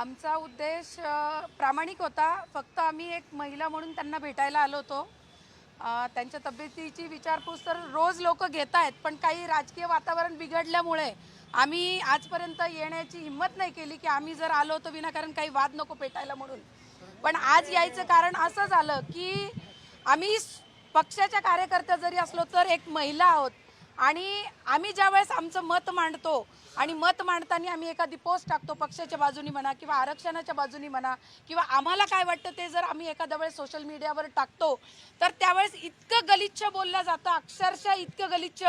आमचा उद्देश प्रामाणिक होता. फक्त आम्ही एक महिला म्हणून त्यांना भेटायला आलो होतो. त्यांच्या तब्येतीची विचारपूस तर रोज लोक घेत आहेत पण काही राजकीय वातावरण बिघडल्यामुळे आम्ही आजपर्यंत येण्याची हिंमत नाही केली की आम्ही जर आलो तर विनाकारण काही वाद नको पेटायला म्हणून. पण आज यायचं कारण असं झालं की आम्ही पक्षाच्या कार्यकर्त्या जरी असलो तर एक महिला आहोत. आणि आम्ही ज्यावेळेस आमचं मत मांडतो आणि मत मांडताना आम्ही एखादी पोस्ट टाकतो पक्षाच्या बाजूनी म्हणा किंवा आरक्षणाच्या बाजूनी म्हणा किंवा आम्हाला काय वाटतं ते जर आम्ही एखाद्या वेळेस सोशल मीडियावर टाकतो तर त्यावेळेस इतकं गलिच्छ बोललं जातं अक्षरशः इतकं गलिच्छ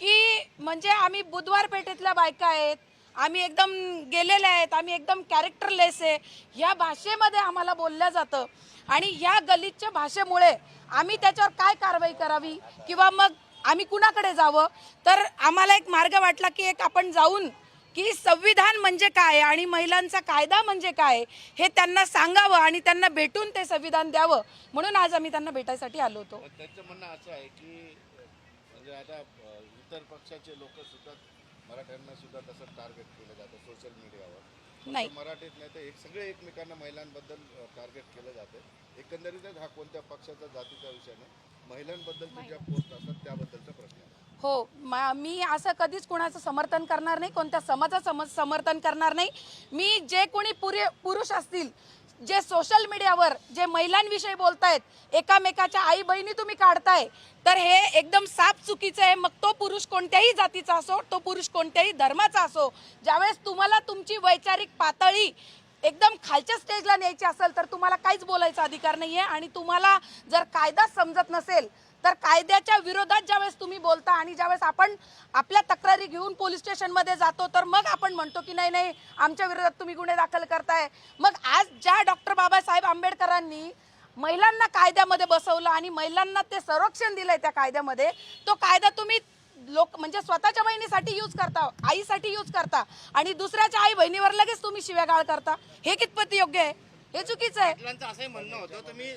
की म्हणजे आम्ही बुधवार पेठेतल्या बायका आहेत आम्ही एकदम गेलेल्या आहेत आम्ही एकदम कॅरेक्टरलेस आहे ह्या भाषेमध्ये आम्हाला बोललं जातं. आणि ह्या गलिच्छ भाषेमुळे आम्ही त्याच्यावर काय कारवाई करावी किंवा मग आम्ही कुणाकडे जावं? तर आम्हाला एक मार्ग वाटला की एक आपण जाऊन की संविधान म्हणजे काय आणि महिलांचा कायदा म्हणजे काय हे त्यांना सांगावं आणि त्यांना भेटून ते संविधान द्यावं. म्हणून आज आम्ही त्यांना भेटायसाठी आलो होतो. त्यांचं म्हणणं असं आहे की म्हणजे आता इतर पक्षाचे लोक सुद्धा मराठ्यांना सुद्धा तसं टार्गेट केलं जातं सोशल मीडियावर नाही. मराठीत नाही तर एक सगळे एकमेकांना महिलांबद्दल टार्गेट केलं जातं. एकंदरीतच हा कोणत्या पक्षाचा जातीचा विषय नाही. महिलांबद्दलचे ज्या पोस्ट असतात त्याबद्दलचा प्रश्न हो मा- मी असं कधीच कुणाचं समर्थन करणार नाही कोणत्या समाजाचं सम समर्थन करणार नाही. मी जे कोणी पुरे पुरुष असतील जे सोशल मीडियावर जे महिलांविषयी बोलतायत एकामेकाच्या आई बहिणी तुम्ही काढताय तर हे एकदम साफ चुकीचं आहे. मग तो पुरुष कोणत्याही जातीचा असो तो पुरुष कोणत्याही धर्माचा असो ज्यावेळेस तुम्हाला तुमची वैचारिक पातळी एकदम खालच्या स्टेजला न्यायची असेल तर तुम्हाला काहीच बोलायचा अधिकार नाही आहे आणि तुम्हाला जर कायदा समजत नसेल तर कायद्याच्या विरोधात ज्यावेळेस तुम्ही बोलता आणि ज्यावेळेस आपण आपल्या तक्रारी घेऊन पोलीस स्टेशनमध्ये जातो तर मग आपण म्हणतो की नाही नाही आमच्या विरोधात तुम्ही गुन्हे दाखल करताय. मग आज ज्या डॉक्टर बाबासाहेब आंबेडकरांनी महिलांना कायद्यामध्ये बसवलं आणि महिलांना ते संरक्षण दिलंय त्या कायद्यामध्ये तो कायदा तुम्ही लोक म्हणजे स्वतःच्या बहिणीसाठी यूज करता आईसाठी यूज करता आणि दुसऱ्याच्या आई बहिणीवर लगेच तुम्ही शिव्यागाळ करता. हे कितपत योग्य आहे? हे चुकीचं आहे. असं म्हणणं होतं तुम्ही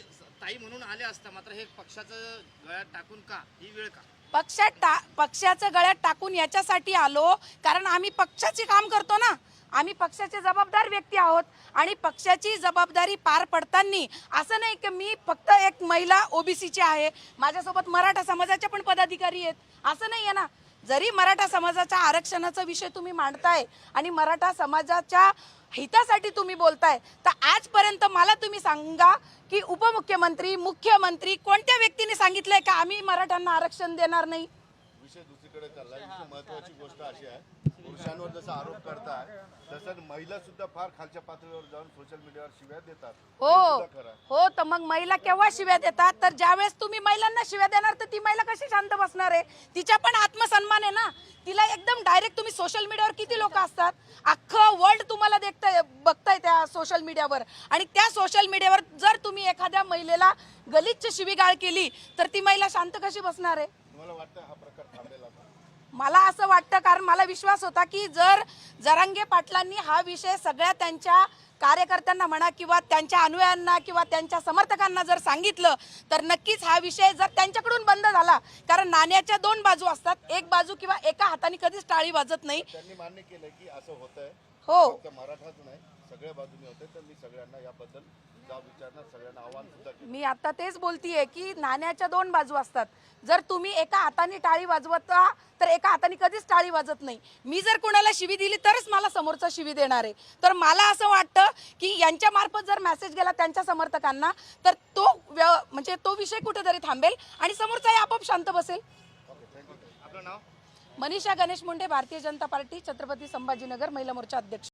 ताई म्हणून आले असता मात्र हे पक्षाचं गळ्यात टाकून का? ही वेळ का? पक्षात टा पक्षाचं गळ्यात टाकून याच्यासाठी आलो कारण आम्ही पक्षाचे काम करतो ना. आम्ही पक्षाचे जबाबदार व्यक्ती आहोत आणि पक्षाची जबाबदारी पार पडताना असं नाही की मी फक्त एक महिला ओबीसीची आहे. माझ्यासोबत मराठा समाजाच्या पण पदाधिकारी आहेत. असं नाही आहे ना. जरी मराठा समाजाच्या आरक्षणाचा विषय तुम्ही मांडताय आणि मराठा समाजाच्या हितासाठी तुम्ही बोलताय तर आजपर्यंत मला तुम्ही सांगा की उपमुख्यमंत्री मुख्यमंत्री कोणत्या व्यक्तीने सांगितलंय का आम्ही मराठ्यांना आरक्षण देणार नाही? विषय दुसरीकडे चालला. विषय महत्वाची गोष्ट अशी आहे. पुरुषांवर जसा आरोप करताय तसं महिला सुद्धा फार खालच्या पातळीवर जाऊन सोशल मीडियावर शिव्या देतात. हो हे. सुद्धा खरं आहे. हो तर मग महिला केव्हा शिव्या देतात? तर ज्यावेळेस तुम्ही महिलांना शिव्या देणार तर ती महिला कशी शांत बसणार आहे? तिच्या पण आत्मसन्मान आहे ना? तिला एकदम डायरेक्ट तुम्ही सोशल मीडियावर किती लोक असतात? अख्खं वर्ल्ड तुम्हाला देखताय बघताय त्या सोशल मीडियावर आणि त्या सोशल मीडियावर जर तुम्ही एखाद्या महिलेला गलिच्छ शिवीगाळ केली तर ती महिला शांत कशी बसणार आहे? तुम्हाला वाटतं हा प्रकार मला असं वाटतं कारण मला विश्वास होता की जर जरांगे पाटलांनी हा विषय सगळ्या त्यांच्या कार्यकर्त्यांना म्हणा किंवा त्यांच्या अनुयायांना किंवा त्यांच्या समर्थकांना जर सांगितलं तर नक्कीच हा विषय जर त्यांच्याकडून बंद झाला कारण नाण्याच्या दोन बाजू असतात एक बाजू किंवा एका हाताने कधीच टाळी वाजत नाही. त्यांनी मान्य केलंय की असं होतंय. हो. मराठाच नाही सगळ्या बाजूने होते तर मी सगळ्यांना याबद्दल केलं मी आता तेच बोलतीये की नाण्याच्या दोन बाजू असतात. जर तुम्ही एका हाताने टाळी वाजवता तर एका हाताने कधीच टाळी वाजत नाही. मी जर कोणाला शिवी दिली तरच मला समोरचा शिवी देणार आहे. तर मला असं वाटतं की यांच्या मार्फत जर मेसेज गेला त्यांच्या समर्थकांना तर तो म्हणजे तो विषय कुठेतरी थांबेल आणि समोरचाही आपोआप शांत बसेल. मनीषा गणेश मुंडे भारतीय जनता पार्टी छत्रपती संभाजीनगर महिला मोर्चा अध्यक्ष.